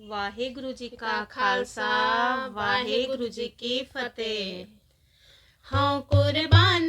ਵਾਹਿਗੁਰੂ ਜੀ ਕਾ ਖਾਲਸਾ ਵਾਹਿਗੁਰੂ ਜੀ ਕੀ ਫਤਿਹ। ਹਉ ਕੁਰਬਾਨ